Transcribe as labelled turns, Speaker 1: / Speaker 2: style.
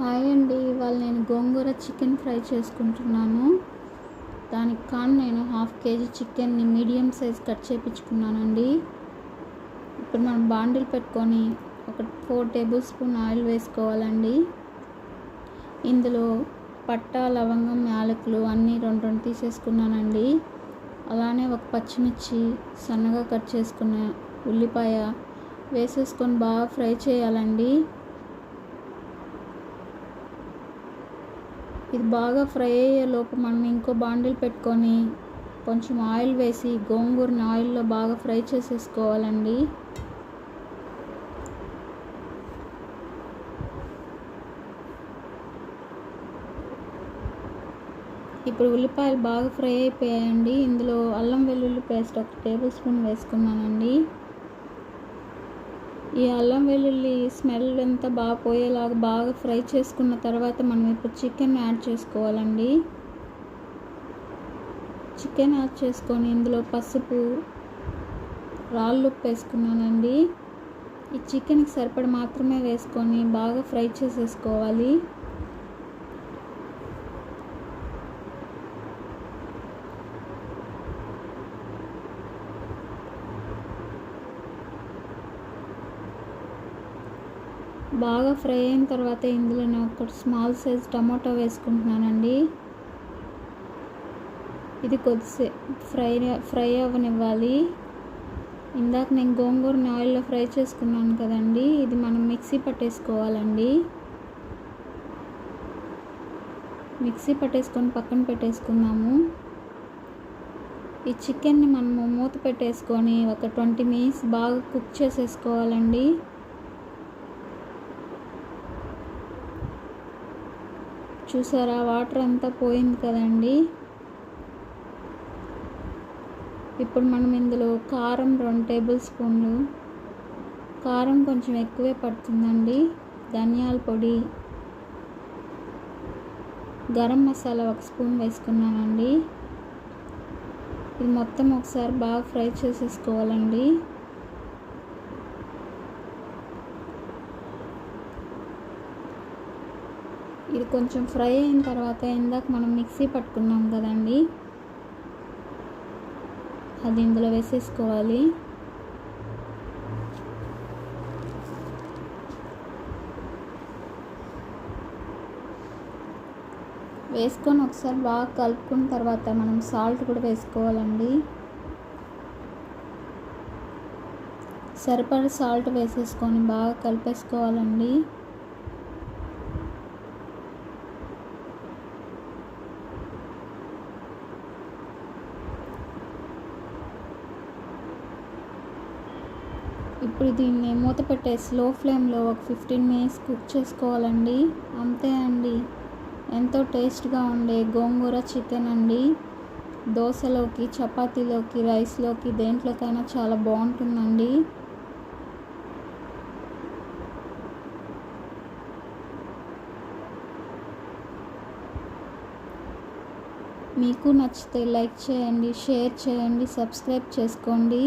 Speaker 1: Hi అండి. ఇవాళ నేను గోంగూర చికెన్ ఫ్రై చేసుకుంటున్నాను. దానికి కాను నేను హాఫ్ కేజీ చికెన్ని మీడియం సైజ్ కట్ చేయించుకున్నానండి ఇప్పుడు మనం బాండిల్ పెట్టుకొని ఒక ఫోర్ టేబుల్ స్పూన్ ఆయిల్ వేసుకోవాలండి. ఇందులో పట్టా లవంగం యాలకులు అన్నీ రెండు రెండు తీసేసుకున్నానండి. అలానే ఒక పచ్చిమిర్చి సన్నగా కట్ చేసుకున్న ఉల్లిపాయ వేసేసుకొని బాగా ఫ్రై చేయాలండి. ఇది బాగా ఫ్రై అయ్యే లోపు మనం ఇంకో బాండిల్ పెట్టుకొని కొంచెం ఆయిల్ వేసి గోంగూరని ఆయిల్లో బాగా ఫ్రై చేసేసుకోవాలండి. ఇప్పుడు ఉల్లిపాయలు బాగా ఫ్రై అయిపోయాయండి. ఇందులో అల్లం వెల్లుల్లి పేస్ట్ ఒక టేబుల్ స్పూన్ వేసుకున్నానండి. ఈ అల్లం వెల్లుల్లి స్మెల్ అంతా బాగా పోయేలాగా బాగా ఫ్రై చేసుకున్న తర్వాత మనం ఇప్పుడు చికెన్ యాడ్ చేసుకోవాలండి. చికెన్ యాడ్ చేసుకొని ఇందులో పసుపు రాళ్ళు ఉప్పు వేసుకున్నానండి. ఈ చికెన్కి సరిపడ మాత్రమే వేసుకొని బాగా ఫ్రై చేసేసుకోవాలి. బాగా ఫ్రై అయిన తర్వాత ఇందులో నేను ఒక స్మాల్ సైజ్ టమాటో వేసుకుంటున్నానండి. ఇది కొద్దిసేపు ఫ్రై ఫ్రై అవ్వనివ్వాలి. ఇందాక నేను గోంగూరని ఆయిల్లో ఫ్రై చేసుకున్నాను కదండి ఇది మనం మిక్సీ పట్టేసుకోవాలండి. మిక్సీ పట్టేసుకొని పక్కన పెట్టేసుకున్నాము ఈ చికెన్ని మనము మూత పెట్టేసుకొని ఒక ట్వంటీ మినిట్స్ బాగా కుక్ చేసేసుకోవాలండి. చూసారా? వాటర్ అంతా పోయింది కదండి. ఇప్పుడు మనం ఇందులో కారం రెండు టేబుల్ స్పూన్లు. కారం కొంచెం ఎక్కువే పడుతుందండి. ధనియాల పొడి. గరం మసాలా ఒక స్పూన్ వేసుకున్నానండి. ఇది మొత్తం ఒకసారి బాగా ఫ్రై చేసేసుకోవాలండి. ఇది కొంచెం ఫ్రై అయిన తర్వాత ఇందాక మనం మిక్సీ పట్టుకున్నాం కదండి. అది ఇందులో వేసేసుకోవాలి. వేసుకొని ఒకసారి బాగా కలుపుకున్న తర్వాత మనం సాల్ట్ కూడా వేసుకోవాలండి. సరిపడ సాల్ట్ వేసేసుకొని బాగా కలిపేసుకోవాలండి. ఇప్పుడు దీన్ని మూత పెట్టే స్లో ఫ్లేమ్లో ఒక ఫిఫ్టీన్ మినిట్స్ కుక్ చేసుకోవాలండి. అంతే అండి. ఎంతో టేస్ట్గా ఉండే గోంగూర చికెన్ అండి. దోశలోకి చపాతీలోకి రైస్లోకి దేంట్లోకైనా చాలా బాగుంటుందండి. మీకు నచ్చితే లైక్ చేయండి షేర్ చేయండి సబ్స్క్రైబ్ చేసుకోండి.